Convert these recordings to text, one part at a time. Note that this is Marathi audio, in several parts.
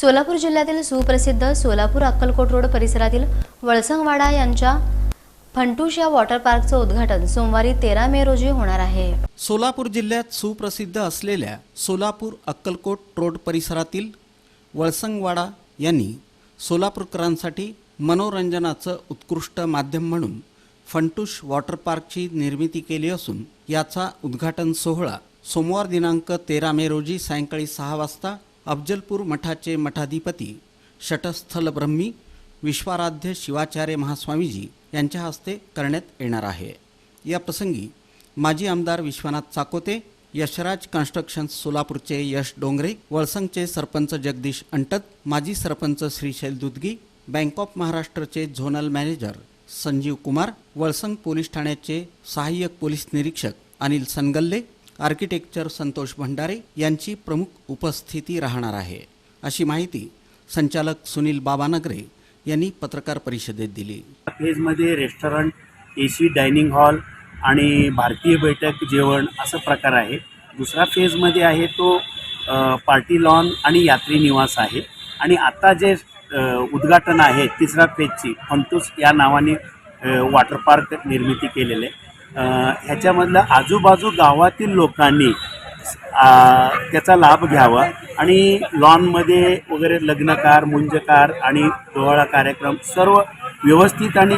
सोलापूर जिल्ह्यातील सुप्रसिद्ध सोलापूर अक्कलकोट रोड परिसरातील वळसंगवाडा यांच्या फंटूश या वॉटर पार्कचं उद्घाटन सोमवारी तेरा मे रोजी होणार आहे. सोलापूर जिल्ह्यात सुप्रसिद्ध असलेल्या सोलापूर अक्कलकोट रोड परिसरातील वळसंगवाडा यांनी सोलापूरकरांसाठी मनोरंजनाचं उत्कृष्ट माध्यम म्हणून फंटूश वॉटर पार्कची निर्मिती केली असून याचा उद्घाटन सोहळा सोमवार दिनांक तेरा मे रोजी सायंकाळी सहा वाजता अफजलपूर मठाचे मठाधिपती शटस्थल ब्रह्मी विश्वाराध्य शिवाचार्य महास्वामीजी यांच्या हस्ते करण्यात येणार आहे. या प्रसंगी माजी आमदार विश्वनाथ चाकोते यशराज कन्स्ट्रक्शन्स सोलापूरचे यश डोंगरे वळसंगचे सरपंच जगदीश अंटत माजी sarpanch Shrishail Dudgi bank of महाराष्ट्रचे zonal manager Sanjeev Kumar Valsang police ठाण्याचे सहाय्यक पोलीस निरीक्षक अनिल सनगल्ले आर्किटेक्चर संतोष भंडारे यांची प्रमुख उपस्थिती राहणार आहे. अशी माहिती संचालक सुनील बाबानगरे यांनी पत्रकार परिषदेत दिली. फेजमध्ये restaurant A C dining hall आणि भारतीय बैठक जेवण असं प्रकार आहे. दुसरा फेजमध्ये आहे तो पार्टी लॉन आणि यात्री निवास आहे. आणि आता जे उद्घाटन आहे तिसरा फेजची फंतूस या नावाने वॉटर पार्क निर्मिती केलेलं. आहे ह्याच्यामधलं आजूबाजू गावातील लोकांनी त्याचा लाभ घ्यावा. आणि लॉनमध्ये वगैरे लग्नकार मुंजकार आणि डोहाळा कार्यक्रम सर्व व्यवस्थित आणि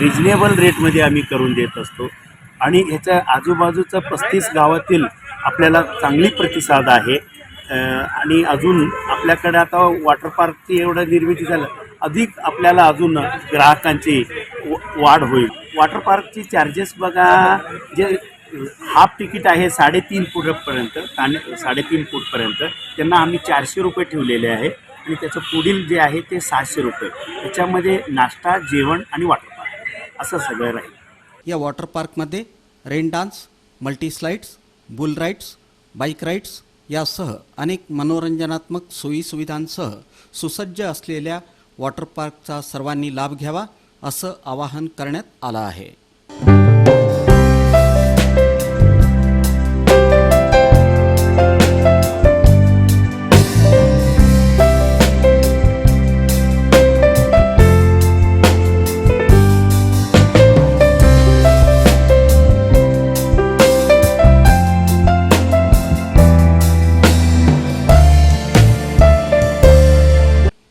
रिजनेबल रेटमध्ये आम्ही करून देत असतो. आणि ह्याच्या आजूबाजूचं पस्तीस गावातील आपल्याला चांगली प्रतिसाद आहे. आणि अजून आपल्याकडे आता वॉटर पार्कची एवढं निर्मिती झालं अधिक आपल्याला अजून ग्राहकांची वाढ होईल. वॉटर पार्कचे चार्जेस बघा जे हाफ तिकीट आहे साडेतीन फूटपर्यंत आणि साडेतीन फूटपर्यंत त्यांना आम्ही चारशे रुपये ठेवलेले आहे. आणि त्याचं पुढील जे आहे ते सहाशे रुपये. त्याच्यामध्ये नाश्ता जेवण आणि वॉटर पार्क असं सगळं राहील. या वॉटर पार्कमध्ये rain dance multi slides bull rides bike rides यासह अनेक मनोरंजनात्मक सोयीसुविधांसह सुसज्ज असलेल्या वॉटर पार्कचा सर्वांनी लाभ घ्यावा. असं आवाहन करण्यात आलं आहे.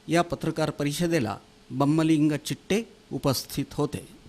या पत्रकार परिषदेला बम्मलिंग चिट्टे उपस्थित होते.